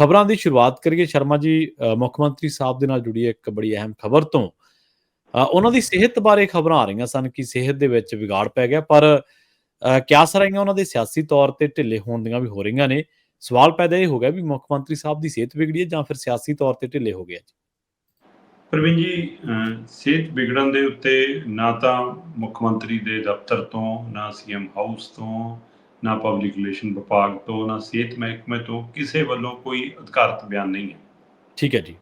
ਖਬਰਾਂ ਦੀ ਸ਼ੁਰੂਆਤ ਕਰੀਏ। ਸ਼ਰਮਾ ਜੀ ਮੁੱਖ ਮੰਤਰੀ ਸਾਹਿਬ ਦੇ ਨਾਲ ਜੁੜੀ ਇੱਕ ਬੜੀ ਅਹਿਮ ਖਬਰ ਤੋਂ। ਉਹਨਾਂ ਦੀ ਸਿਹਤ ਬਾਰੇ ਖਬਰਾਂ ਆ ਰਹੀਆਂ ਸਨ ਕਿ ਸਿਹਤ ਦੇ ਵਿੱਚ ਵਿਗਾੜ ਪੈ ਗਿਆ ਪਰ ਅ, ਕਿਆਸ ਉਹਨਾਂ ਦੇ ਸਿਆਸੀ ਤੌਰ ਤੇ ਢਿੱਲੇ ਹੋਣ ਦੀਆਂ ਵੀ ਹੋ ਰਹੀਆਂ ਨੇ। ਸਵਾਲ ਪੈਦਾ ਇਹ ਹੋ ਗਿਆ ਵੀ ਮੁੱਖ ਮੰਤਰੀ ਸਾਹਿਬ ਦੀ ਸਿਹਤ ਵਿਗੜੀ ਹੈ ਜਾਂ ਫਿਰ ਸਿਆਸੀ ਤੌਰ ਤੇ ਢਿੱਲੇ ਹੋ ਗਿਆ ਜੀ? ਪ੍ਰਵੀਨ ਜੀ ਸਿਹਤ ਵਿਗੜਨ ਦੇ ਉੱਤੇ ਨਾ ਤਾਂ ਮੁੱਖ ਮੰਤਰੀ ਦੇ ਦਫ਼ਤਰ ਤੋਂ ਨਾ ਸੀਐਮ ਹਾਊਸ ਤੋਂ ਨਾ ਪਬਲਿਕ ਰਿਲੇਸ਼ਨ ਵਿਭਾਗ ਤੋਂ ਨਾ ਸਿਹਤ ਮਹਿਕਮੇ ਤੋਂ ਕਿਸੇ ਵੱਲੋਂ ਕੋਈ ਅਧਿਕਾਰਤ ਬਿਆਨ ਨਹੀਂ ਹੈ। ਠੀਕ ਹੈ ਜੀ।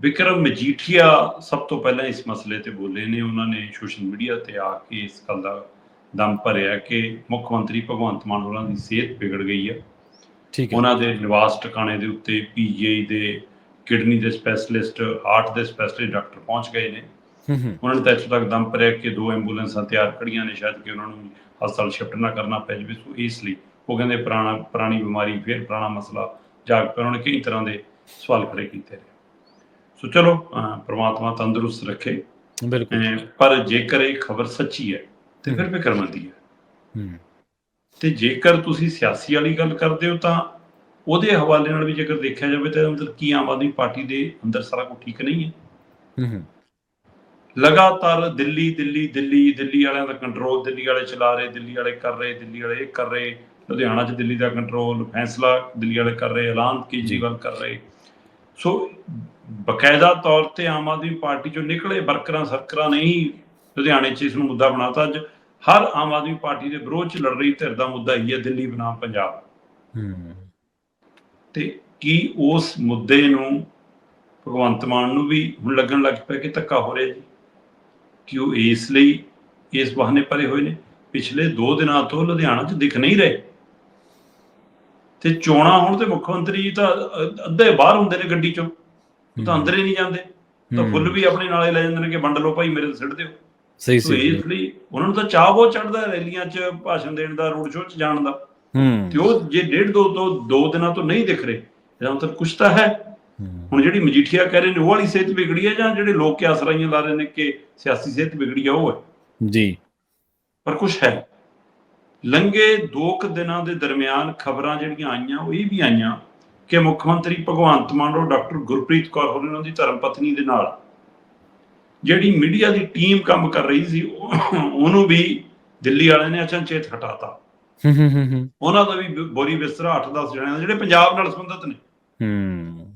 ਵਿਕਰਮ ਮਜੀਠੀਆ ਸਭ ਤੋਂ ਪਹਿਲਾਂ ਇਸ ਮਸਲੇ ਤੇ ਬੋਲੇ ਨੇ। ਉਹਨਾਂ ਨੇ ਸੋਸ਼ਲ ਮੀਡੀਆ ਤੇ ਆ ਕੇ ਇਸ ਗੱਲ ਦਾ ਦਮ ਭਰਿਆ ਕਿ ਮੁੱਖ ਮੰਤਰੀ ਭਗਵੰਤ ਮਾਨ ਹੋਰਾਂ ਦੀ ਸਿਹਤ ਵਿਗੜ ਗਈ ਹੈ। ਠੀਕ ਹੈ। ਉਹਨਾਂ ਦੇ ਨਿਵਾਸ ਟਿਕਾਣੇ ਦੇ ਉੱਤੇ ਪੀਜੀਆਈ ਦੇ ਕਿਡਨੀ ਦੇ ਸਪੈਸ਼ਲਿਸਟ ਹਾਰਟ ਦੇ ਸਪੈਸ਼ਲਿਸਟ ਡਾਕਟਰ ਪਹੁੰਚ ਗਏ ਨੇ। ਉਹਨਾਂ ਨੇ ਤਾਂ ਇੱਥੋਂ ਤੱਕ ਦਮ ਭਰਿਆ ਕਿ ਦੋ ਐਂਬੂਲੈਂਸਾਂ ਤਿਆਰ ਖੜੀਆਂ ਨੇ ਸ਼ਾਇਦ ਕਿ ਉਹਨਾਂ ਨੂੰ ਹਸਪਤਾਲ ਸ਼ਿਫਟ ਨਾ ਕਰਨਾ ਪੈ ਜਾਵੇ। ਸੋ ਇਸ ਲਈ ਉਹ ਕਹਿੰਦੇ ਪੁਰਾਣਾ ਪੁਰਾਣੀ ਬਿਮਾਰੀ ਫਿਰ ਪੁਰਾਣਾ ਮਸਲਾ ਜਾਗ ਪਿਆ ਉਹਨਾਂ ਨੇ ਕਈ ਤਰ੍ਹਾਂ ਦੇ ਸਵਾਲ ਖੜੇ ਕੀਤੇ ਨੇ। ਸੋ ਚਲੋ ਪ੍ਰਮਾਤਮਾ ਤੰਦਰੁਸਤ ਰੱਖੇ। ਬਿਲਕੁਲ। ਪਰ ਜੇਕਰ ਇਹ ਖਬਰ ਸੱਚੀ ਹੈ ਤੇ ਫਿਰ ਫਿਕਰਮੰਦੀ ਹੈ। ਹੂੰ। ਤੇ ਜੇਕਰ ਤੁਸੀਂ ਸਿਆਸੀ ਵਾਲੀ ਗੱਲ ਕਰਦੇ ਹੋ ਤਾਂ ਉਹਦੇ ਹਵਾਲੇ ਨਾਲ ਵੀ ਜੇਕਰ ਦੇਖਿਆ ਜਾਵੇ ਤਾਂ ਮਤਲਬ ਕੀ ਆਮ ਆਦਮੀ ਪਾਰਟੀ ਦੇ ਅੰਦਰ ਸਾਰਾ ਕੁਝ ਠੀਕ ਨਹੀਂ ਹੈ? ਹੂੰ ਹੂੰ। ਲਗਾਤਾਰ ਦਿੱਲੀ ਦਿੱਲੀ ਦਿੱਲੀ ਦਿੱਲੀ ਵਾਲਿਆਂ ਦਾ ਕੰਟਰੋਲ ਦਿੱਲੀ ਵਾਲੇ ਚਲਾ ਰਹੇ ਦਿੱਲੀ ਵਾਲੇ ਕਰ ਰਹੇ ਦਿੱਲੀ ਵਾਲੇ ਇਹ ਕਰ ਰਹੇ ਲੁਧਿਆਣਾ 'ਚ ਦਿੱਲੀ ਦਾ ਕੰਟਰੋਲ ਫੈਸਲਾ ਦਿੱਲੀ ਵਾਲੇ ਕਰ ਰਹੇ ਐਲਾਨ ਕੇਜਰੀਵਾਲ ਕਰ ਰਹੇ। ਸੋ ਬਕਾਇਦਾ ਤੌਰ ਤੇ ਆਮ ਆਦਮੀ ਪਾਰਟੀ ਚੋਂ ਨਿਕਲੇ ਵਰਕਰਾਂ ਸਰਕਰਾਂ ਨੇ ਹੀ ਲੁਧਿਆਣੇ 'ਚ ਇਸ ਨੂੰ ਮੁੱਦਾ ਬਣਾਤਾ ਅੱਜ। ਹਰ ਆਮ ਆਦਮੀ ਪਾਰਟੀ ਦੇ ਵਿਰੋਧ 'ਚ ਲੜ ਰਹੀ ਧਿਰ ਦਾ ਮੁੱਦਾ ਹੀ ਹੈ ਦਿੱਲੀ ਬਨਾਮ ਪੰਜਾਬ। ਹੂੰ। ਤੇ ਕੀ ਉਸ ਮੁੱਦੇ ਨੂੰ ਭਗਵੰਤ ਮਾਨ ਨੂੰ ਵੀ ਹੁਣ ਲੱਗਣ ਲੱਗ ਪਿਆ ਕਿ ਧੱਕਾ ਹੋ ਰਿਹਾ ਜੀ? ਕਿ ਉਹ ਇਸ ਲਈ ਇਸ ਬਹਾਨੇ ਭਰੇ ਹੋਏ ਨੇ? ਪਿਛਲੇ 2 ਦਿਨਾਂ ਤੋਂ ਲੁਧਿਆਣਾ 'ਚ ਦਿਖ ਨਹੀਂ ਰਹੇ। ਤੇ ਚੋਣਾਂ ਹੁਣ ਤੇ ਮੁੱਖ ਮੰਤਰੀ ਤਾਂ ਅੱਧੇ ਬਾਹਰ ਹੁੰਦੇ ਨੇ ਗੱਡੀ 'ਚੋਂ। ਤਾਂ ਅੰਦਰ ਹੀ ਨਹੀਂ ਜਾਂਦੇ। ਤਾਂ। ਫੁੱਲ ਵੀ ਆਪਣੇ ਨਾਲੇ ਲੈ ਜਾਂਦੇ ਨੇ ਕਿ ਵੰਡ ਲਓ ਭਾਈ ਮੇਰੇ ਤੇ ਸਿੱਟ ਦਿਓ। ਸਹੀ ਸਹੀ। ਇਸ ਲਈ ਉਹਨਾਂ ਨੂੰ ਤਾਂ ਚਾਹ ਬਹੁਤ ਚੜਦਾ ਰੈਲੀਆਂ 'ਚ ਭਾਸ਼ਣ ਦੇਣ ਦਾ ਰੋਡ ਸ਼ੋਅ 'ਚ ਜਾਣ ਦਾ। ਹੂੰ। ਤੇ ਉਹ ਜੇ ਡੇਢ ਦੋ ਦੋ ਦੋ ਦਿਨਾਂ ਤੋਂ ਨਹੀਂ ਦਿਖ ਰਹੇ ਇਹਦਾ ਮਤਲਬ ਕੁਛ ਤਾਂ ਹੂੰ। ਹੁਣ ਜਿਹੜੀ ਮਜੀਠੀਆ ਕਹਿ ਰਹੇ ਨੇ ਉਹ ਵਾਲੀ ਸਿਹਤ ਵਿਗੜੀ ਹੈ ਜਾਂ ਜਿਹੜੇ ਲੋਕ ਕਿਆਸ ਰਾਈਆਂ ਲਾ ਰਹੇ ਨੇ ਕਿ ਸਿਆਸੀ ਸਿਹਤ ਵਿਗੜੀ ਆ ਉਹ ਹੈ? ਜੀ। ਪਰ ਕੁਛ ਹੈ। ਲੰਗੇ 2 ਕੁ ਦਿਨਾਂ ਦੇ ਦਰਮਿਆਨ ਖਬਰਾਂ ਜਿਹੜੀਆਂ ਆਈਆਂ ਉਹ ਇਹ ਵੀ ਆਈਆਂ ਕਿ ਮੁੱਖ ਮੰਤਰੀ ਭਗਵੰਤ ਮਾਨ ਔਰ ਡਾਕਟਰ ਗੁਰਪ੍ਰੀਤ ਕੌਰ ਹੋਰਾਂ ਉਹਨਾਂ ਦੀ ਧਰਮ ਪਤਨੀ ਦੇ ਨਾਲ ਜਿਹੜੀ ਮੀਡੀਆ ਦੀ ਟੀਮ ਕੰਮ ਕਰ ਰਹੀ ਸੀ ਉਹ- ਉਹਨੂੰ ਵੀ ਦਿੱਲੀ ਵਾਲਿਆਂ ਨੇ ਅਚਨਚੇਤ ਹਟਾਤਾ। ਹੂੰ ਹੂੰ ਹੂੰ ਉਹਨਾਂ ਦਾ ਵੀ ਬੋਰੀ ਬਿਸਤਰਾ 8-10 ਜਣਿਆਂ ਦਾ ਜਿਹੜੇ ਪੰਜਾਬ ਨਾਲ ਸੰਬੰਧਿਤ ਨੇ। ਹੂੰ।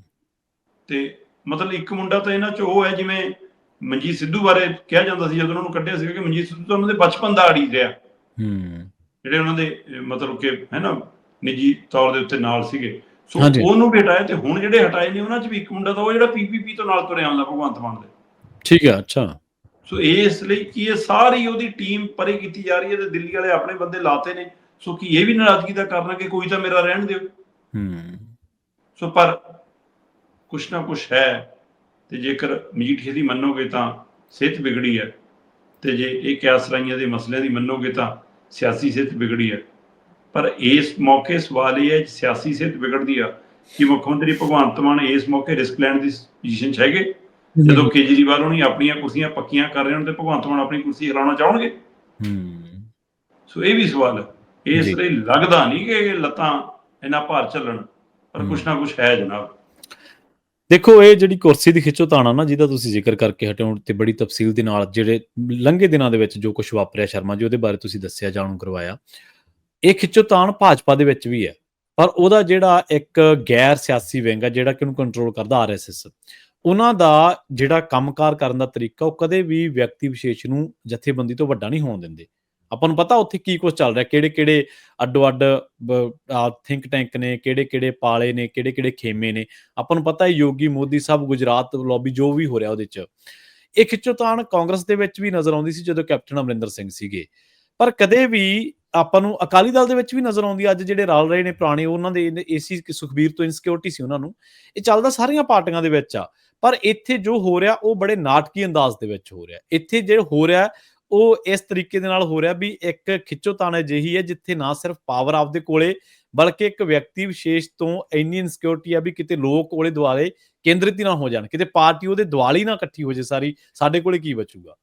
ਤੇ ਮਤਲਬ ਇੱਕ ਮੁੰਡਾ ਤਾਂ ਇਹਨਾਂ ਚ ਉਹ ਹੈ ਜਿਵੇਂ ਮਨਜੀਤ ਸਿੱਧੂ ਬਾਰੇ ਕਿਹਾ ਜਾਂਦਾ ਸੀ ਜਦੋਂ ਉਹਨਾਂ ਨੂੰ ਕੱਢਿਆ ਸੀਗਾ ਕਿ ਮਨਜੀਤ ਸਿੱਧੂ ਤਾਂ ਉਹਨਾਂ ਦੇ ਬਚਪਨ ਦਾ ਆੜੀ ਰਿਹਾ। ਹੂੰ। ਜਿਹੜੇ ਉਹਨਾਂ ਦੇ ਮਤਲਬ ਕਿ ਹੈ ਨਾ ਨਿੱਜੀ ਤੌਰ ਦੇ ਉੱਤੇ ਨਾਲ ਸੀਗੇ। ਸੋ। ਉਹਨੂੰ ਵੀ ਹਟਾਇਆ ਤੇ ਹੁਣ ਜਿਹੜੇ ਹਟਾਏ ਨੇ ਉਹਨਾਂ ਚ ਵੀ ਇੱਕ ਮੁੰਡਾ ਤਾਂ ਉਹ ਜਿਹੜਾ ਪੀਪੀਪੀ ਤੋਂ ਨਾਲ ਤੁਰਿਆ ਆਉਂਦਾ ਭਗਵੰਤ ਮਾਨ ਦੇ। ਠੀਕ ਹੈ ਅੱਛਾ। ਸੋ ਇਸ ਲਈ ਕੀ ਇਹ ਸਾਰੀ ਉਹਦੀ ਟੀਮ ਪਰੇ ਕੀਤੀ ਜਾ ਰਹੀ ਹੈ ਤੇ ਦਿੱਲੀ ਵਾਲੇ ਆਪਣੇ ਬੰਦੇ ਲਾਤੇ ਨੇ। ਸੋ ਕੀ ਇਹ ਵੀ ਨਾਰਾਜ਼ਗੀ ਦਾ ਕਾਰਨ ਹੈ ਕਿ ਕੋਈ ਤਾਂ ਮੇਰਾ ਰਹਿਣ ਦਿਓ? ਹੂੰ। ਸੋ ਪਰ ਕੁਛ ਨਾ ਕੁਛ ਹੈ ਤੇ ਜੇਕਰ ਮਜੀਠੀਏ ਦੀ ਮੰਨੋਗੇ ਤਾਂ ਸਿਹਤ ਵਿਗੜੀ ਹੈ ਤੇ ਜੇ ਇਹ ਕਿਆਸ ਰਾਈਆਂ ਦੇ ਮਸਲਿਆਂ ਦੀ ਮੰਨੋਗੇ ਤਾਂ ਸਿਆਸੀ ਸਿਹਤ ਵਿਗੜੀ ਹੈ। ਪਰ ਇਸ ਮੌਕੇ ਸਵਾਲ ਇਹ ਹੈ ਕਿ ਸਿਆਸੀ ਸਿਹਤ ਵਿਗੜਦੀ ਆ ਕਿ ਮੁੱਖ ਮੰਤਰੀ ਭਗਵੰਤ ਮਾਨ ਇਸ ਮੌਕੇ ਰਿਸਕ ਲੈਣ ਦੀ ਪੋਜੀਸ਼ਨ 'ਚ ਹੈਗੇ? ਜਦੋਂ ਕੇਜਰੀਵਾਲ ਹੋਣੀ ਆਪਣੀਆਂ ਕੁਰਸੀਆਂ ਪੱਕੀਆਂ ਕਰ ਰਹੇ ਹੋਣ ਤੇ ਭਗਵੰਤ ਮਾਨ ਆਪਣੀ ਕੁਰਸੀ ਹਿਲਾਉਣਾ ਚਾਹਣਗੇ? ਹੂੰ। ਸੋ ਇਹ ਵੀ ਸਵਾਲ ਹੈ। ਇਸ। ਲਈ ਲੱਗਦਾ ਨਹੀਂ ਕਿ ਇਹ ਲੱਤਾਂ ਇੰਨਾ ਭਾਰ ਚੱਲਣ ਪਰ ਕੁਛ ਨਾ ਕੁਛ ਹੈ ਜਨਾਬ। ਦੇਖੋ, ਇਹ ਜਿਹੜੀ ਕੁਰਸੀ ਦੀ ਖਿੱਚੋ ਤਾਣਾ ਨਾ, ਜਿਹਦਾ ਤੁਸੀਂ ਜ਼ਿਕਰ ਕਰਕੇ ਹਟਿਓ ਤੇ ਬੜੀ ਤਫਸੀਲ ਦੇ ਨਾਲ ਜਿਹੜੇ ਲੰਘੇ ਦਿਨਾਂ ਦੇ ਵਿੱਚ ਜੋ ਕੁਝ ਵਾਪਰਿਆ ਸ਼ਰਮਾ ਜੀ, ਉਹਦੇ ਬਾਰੇ ਤੁਸੀਂ ਦੱਸਿਆ, ਜਾਣੂ ਕਰਵਾਇਆ। ਇਹ ਖਿੱਚੋ ਤਾਣ ਭਾਜਪਾ ਦੇ ਵਿੱਚ ਵੀ ਹੈ, ਪਰ ਉਹਦਾ ਜਿਹੜਾ ਇੱਕ ਗੈਰ ਸਿਆਸੀ ਵਿੰਗ ਹੈ, ਜਿਹੜਾ ਕਿ ਉਹਨੂੰ ਕੰਟਰੋਲ ਕਰਦਾ ਆਰਐਸਐਸ ਉਹਨਾਂ ਦਾ ਜਿਹੜਾ ਕੰਮਕਾਰ ਕਰਨ ਦਾ ਤਰੀਕਾ, ਉਹ ਕਦੇ ਵੀ ਵਿਅਕਤੀ ਵਿਸ਼ੇਸ਼ ਨੂੰ ਜਥੇਬੰਦੀ ਤੋਂ ਵੱਡਾ ਨਹੀਂ ਹੋਣ ਦਿੰਦੇ। ਆਪਾਂ ਨੂੰ ਪਤਾ ਉੱਥੇ ਕੀ ਕੁਝ ਚੱਲ ਰਿਹਾ, ਕਿਹੜੇ ਕਿਹੜੇ ਅੱਡੋ ਅੱਡ ਥਿੰਕ ਟੈਂਕ ਨੇ, ਕਿਹੜੇ ਕਿਹੜੇ ਪਾਲੇ ਨੇ, ਕਿਹੜੇ ਕਿਹੜੇ ਖੇਮੇ ਨੇ। ਆਪਾਂ ਨੂੰ ਪਤਾ ਹੈ ਯੋਗੀ ਮੋਦੀ ਸਭ ਗੁਜਰਾਤ ਲੌਬੀ ਜੋ ਵੀ ਹੋ ਰਿਹਾ ਉਹਦੇ ਚ। ਇਹ ਖਿੱਚੋਤਾਣ ਕਾਂਗਰਸ ਦੇ ਵਿੱਚ ਵੀ ਨਜ਼ਰ ਆਉਂਦੀ ਸੀ ਜਦੋਂ ਕੈਪਟਨ ਅਮਰਿੰਦਰ ਸਿੰਘ ਸੀਗੇ। ਪਰ ਕਦੇ ਵੀ ਆਪਾਂ ਨੂੰ ਅਕਾਲੀ ਦਲ ਦੇ ਵਿੱਚ ਵੀ ਨਜ਼ਰ ਆਉਂਦੀ ਅੱਜ ਜਿਹੜੇ ਰਲ ਰਹੇ ਨੇ ਪੁਰਾਣੇ, ਉਹਨਾਂ ਦੇ ਏਸੀ ਸੁਖਬੀਰ ਤੋਂ ਇਨਸਿਕਿਉਰਿਟੀ ਸੀ ਉਹਨਾਂ ਨੂੰ। ਇਹ ਚੱਲਦਾ ਸਾਰੀਆਂ ਪਾਰਟੀਆਂ ਦੇ ਵਿੱਚ ਆ। ਪਰ ਇੱਥੇ ਜੋ ਹੋ ਰਿਹਾ, ਉਹ ਬੜੇ ਨਾਟਕੀ ਅੰਦਾਜ਼ ਦੇ ਵਿੱਚ ਹੋ ਰਿਹਾ। ਇੱਥੇ ਜਿਹੜਾ ਹੋ ਰਿਹਾ ਉਹ ਇਸ ਤਰੀਕੇ ਦੇ ਨਾਲ ਹੋ ਰਿਹਾ ਵੀ ਇੱਕ ਖਿੱਚੋਤਾਣ ਅਜਿਹੀ ਹੈ ਜਿੱਥੇ ਨਾ ਸਿਰਫ ਪਾਵਰ ਆਪਦੇ ਕੋਲੇ, ਬਲਕਿ ਇੱਕ ਵਿਅਕਤੀ ਵਿਸ਼ੇਸ਼ ਤੋਂ ਇੰਨੀ ਇਨਸਿਕਿਉਰਿਟੀ ਆ ਵੀ ਕਿਤੇ ਲੋਕ ਕੋਲੇ ਦੁਆਲੇ ਕੇਂਦਰਿਤ ਹੀ ਨਾ ਹੋ ਜਾਣ, ਕਿਤੇ ਪਾਰਟੀ ਉਹਦੇ ਦੁਆਲੇ ਹੀ ਨਾ ਇਕੱਠੀ ਹੋ ਜੇ ਸਾਰੀ, ਸਾਡੇ ਕੋਲੇ ਕੀ ਬਚੂਗਾ?